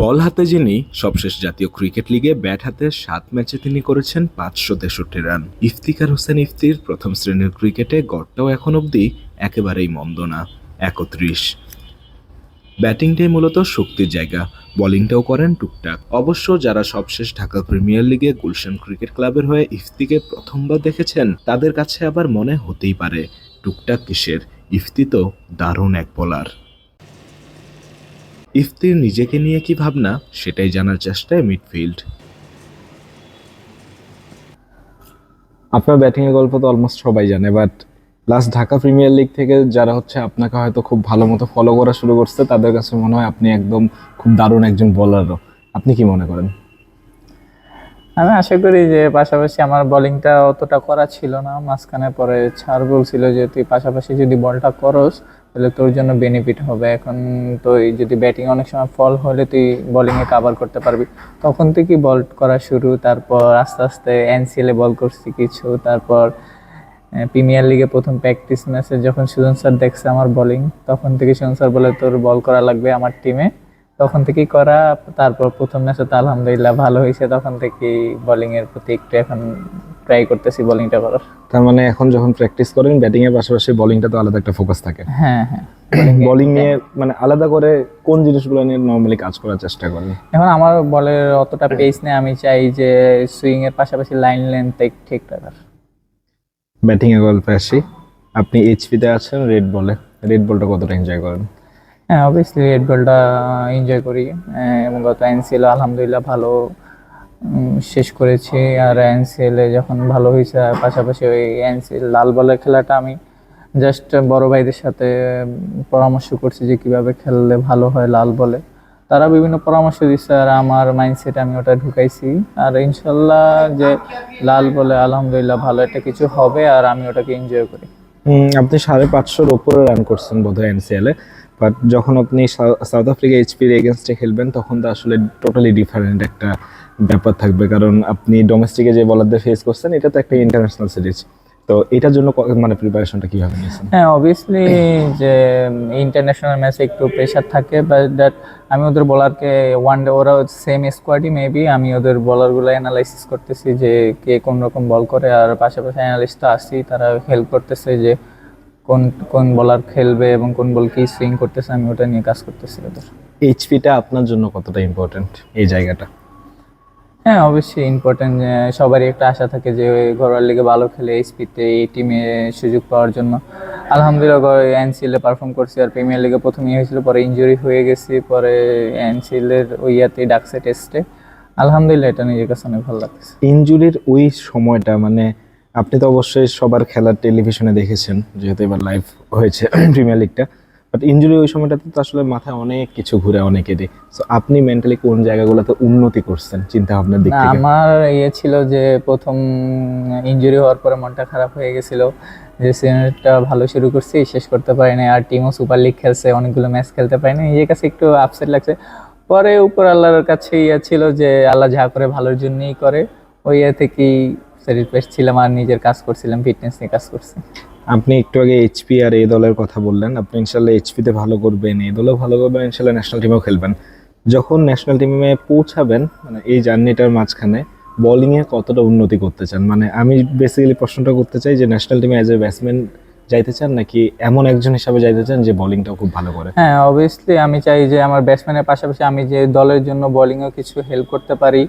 বল হাতে যিনি, সবশেষ জাতীয় ক্রিকেট লিগে ব্যাট হাতে সাত ম্যাচে তিনি করেছেন পাঁচশো তেষট্টি রান। ইফতিকার হোসেন ইফতির প্রথম শ্রেণির ক্রিকেটে গড়টাও এখন অবধি একেবারেই মন্দ না, একত্রিশ। ব্যাটিংটাই মূলত শক্তির জায়গা, বোলিংটাও করেন টুকটাক। অবশ্য যারা সবশেষ ঢাকা প্রিমিয়ার লিগে গুলশান ক্রিকেট ক্লাবের হয়ে ইফতিকে প্রথমবার দেখেছেন, তাদের কাছে আবার মনে হতেই পারে, টুকটাক কিসের, ইফতি তো দারুণ এক বোলার ইফতির নিজেকে নিয়ে কি ভাবনা সেটাই জানার চেষ্টায় মিডফিল্ড। আপনার ব্যাটিংয়ের গল্প তো অলমোস্ট সবাই জানে but last Dhaka premier league থেকে যারা হচ্ছে আপনাকে হয়তো খুব ভালো মতো ফলো করা শুরু করছে তাদের কাছে মনে হয় আপনি একদম খুব দারুণ একজন বোলারও আপনি কি মনে করেন? আমি আশা করি যে পাশাপাশি আমার বোলিংটা অতটা করা ছিল না মাঝখানে পরে ছাড় বলছিল যে তুই পাশাপাশি যদি বলটা করস তাহলে তোর জন্য বেনিফিট হবে। এখন তো এই যদি ব্যাটিং অনেক সময় ফল হলে তুই বোলিংয়ে কাভার করতে পারবি। তখন থেকে বল করা শুরু? তারপর আস্তে আস্তে এনসিএলে বল করছি কিছু। তারপর প্রিমিয়ার লিগে প্রথম প্র্যাকটিস ম্যাচে যখন সুজন স্যার দেখছে আমার বোলিং তখন থেকে সুজন স্যার বলে, তোর বল করা লাগবে আমার টিমে তখন থেকেই করা। তারপর প্রথম ম্যাচে তো আলহামদুলিল্লাহ ভালো হয়েছে। তখন থেকেই বোলিং এর প্রতি একটু এখন ট্রাই করতেছি বোলিংটা করার। তার মানে এখন যখন প্র্যাকটিস করেন ব্যাটিং এর পাশাপাশি বোলিংটা তো আলাদা একটা ফোকাস থাকে। হ্যাঁ হ্যাঁ। বোলিং নিয়ে মানে আলাদা করে কোন জিনিসগুলো নিয়ে নর্মালি কাজ করার চেষ্টা করেন? এখন আমার বলের অতটা পেস নেই আমি চাই যে সুইং এর পাশাপাশি লাইন লেন্থ ঠিক রাখার। ব্যাটিং এর গল্পে আসি। আপনি এইচপিতে আছেন রেড বলে রেড বলটা কতটা এনজয় করেন? হ্যাঁ অবভিয়াসলি রেড বলটা এনজয় করি। এবং গত এনসিএল আলহামদুলিল্লাহ ভালো শেষ করেছি আর এনসিএলে যখন ভালো হয়েছে পাশাপাশি ওই এনসিএল লাল বলের খেলাটা আমি জাস্ট বড় ভাইদের সাথে পরামর্শ করছি যে কীভাবে খেললে ভালো হয় লাল বলে। তারা বিভিন্ন পরামর্শ দিচ্ছে আর আমার মাইন্ডসেট আমি ওটা ঢুকাইছি। আর ইনশাল্লাহ যে লাল বলে আলহামদুলিল্লাহ ভালো একটা কিছু হবে আর আমি ওটাকে এনজয় করি। আপনি সাড়ে পাঁচশোর উপরে রান করছেন বোধহয় এনসিএল বাট যখন আপনি সাউথ আফ্রিকা এইচপির এগেনস্টে খেলবেন, তখন তো আসলে টোটালি ডিফারেন্ট একটা ব্যাপার থাকবে। কারণ আপনি ডোমেস্টিকে যে বলারদের ফেস করছেন এটা তো একটা ইন্টারন্যাশনাল সিরিজ তো এটার জন্য মানে প্রিপারেশনটা কীভাবে নিয়েছেন? হ্যাঁ অবভিয়াসলি যে ইন্টারন্যাশনাল ম্যাচে একটু প্রেশার থাকে বাট দ্যাট আমি ওদের বলারকে ওয়ান ডে ওরা সেম স্কোয়াডই মেবি আমি ওদের বলারগুলো অ্যানালাইসিস করতেছি যে কে কোন রকম বল করে আর পাশাপাশি অ্যানালিস্টটা আসছি তারা হেল্প করতেছে যে কোন কোন বলার খেলবে এবং কোন বল কি সুইং করতেছে আমি ওটা নিয়ে কাজ করতেছি ওদের। এইচপিটা আপনার জন্য কতটা ইম্পর্টেন্ট এই জায়গাটা? হ্যাঁ অবশ্যই ইম্পর্টেন্ট সবারই একটা আশা থাকে যে ওই ঘরোয়া লিগে ভালো খেলে এইচপিতে এই টিমে সুযোগ পাওয়ার জন্য। আলহামদুলিল্লাহ এনসিএল পারফর্ম করছি, আর প্রিমিয়ার লিগে প্রথম হয়েছিল, পরে ইনজুরি হয়ে গেছি, পরে এনসিএল এর ওই ইয়াতে ডাকছে টেস্টে আলহামদুলিল্লাহ, এটা নিজের কাছে অনেক ভালো লাগছে ইঞ্জুরির ওই সময়টা মানে আপনি তো অবশ্যই সবার খেলার টেলিভিশনে দেখেছেন, যেহেতু এবার লাইভ হয়েছে প্রিমিয়ার লিগটা বাট ইনজুরি ওই সময়টাতে তো আসলে মাথায় অনেক কিছু ঘুরে অনেকেরই সো আপনি মেন্টালি কোন জায়গাগুলোতে উন্নতি করছেন চিন্তা ভাবনার দিক থেকে? আমার ইয়ে ছিল যে প্রথম ইনজুরি হওয়ার পরে মনটা খারাপ হয়ে গেছিল। যে সিজনটা ভালো শুরু করছি শেষ করতে পারিনি। আর টিমও সুপার লিগ খেলছে অনেকগুলো ম্যাচ খেলতে পারিনি। নিজের কাছে একটু আপসেট লাগছে। পরে উপর আল্লাহর কাছে ইয়ে ছিল যে আল্লাহ যা করে ভালোর জন্যই করে। ওই ইয়ে থেকেই স্যাটিসফাইড ছিলাম আর নিজের কাজ করছিলাম ফিটনেস নিয়ে কাজ করছি। আপনি একটু আগে এইচপি আর এই দলের কথা বললেন। আপনি ইনশাল্লাহ এইচপিতে ভালো করবেন এই দলেও ভালো করবেন ইনশাল্লাহ ন্যাশনাল টিমেও খেলবেন। যখন ন্যাশনাল টিমে পৌঁছাবেন মানে এই জার্নিটার মাঝখানে বোলিংয়ে কতটা উন্নতি করতে চান? মানে আমি বেসিক্যালি প্রশ্নটা করতে চাই যে ন্যাশনাল টিমে অ্যাজ এ ব্যাটসম্যান যাইতে চান নাকি এমন একজন হিসাবে যাইতে চান যে বোলিংটাও খুব ভালো করে? হ্যাঁ অবভিয়াসলি আমি চাই যে আমার ব্যাটসম্যানের পাশাপাশি আমি যে দলের জন্য বোলিংও কিছু হেল্প করতে পারি,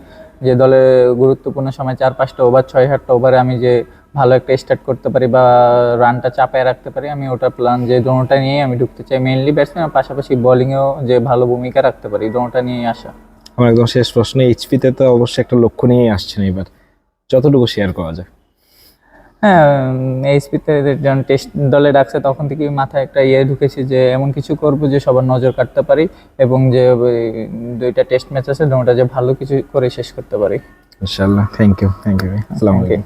যে দলে গুরুত্বপূর্ণ সময় চার পাঁচটা ওভার ছয় সাতটা ওভারে আমি যে ভালো একটা স্টার্ট করতে পারি বা রানটা চাপায় রাখতে পারি আমি ওটা প্ল্যান যে দোনোটা নিয়ে আমি ঢুকতে চাই। মেইনলি ব্যাটসম্যানের পাশাপাশি বোলিংয়েও যে ভালো ভূমিকা রাখতে পারি দোনোটা নিয়েই আসা। আমার একদম শেষ প্রশ্ন এইচপিতে তো অবশ্যই একটা লক্ষ্য নিয়েই আসছেন এবার। যতটুকু শেয়ার করা যায়। হ্যাঁ এইচপিতে যখন টেস্ট দলে ডাকছে তখন থেকে মাথায় একটা ইয়ে ঢুকেছে যে এমন কিছু করব যে সবার নজর কাটতে পারি এবং যে দুইটা টেস্ট ম্যাচ আছে দুটোটা যে ভালো কিছু করে শেষ করতে পারি। ইনশাল্লাহ থ্যাংক ইউ থ্যাংক ইউ আসসালামু আলাইকুম।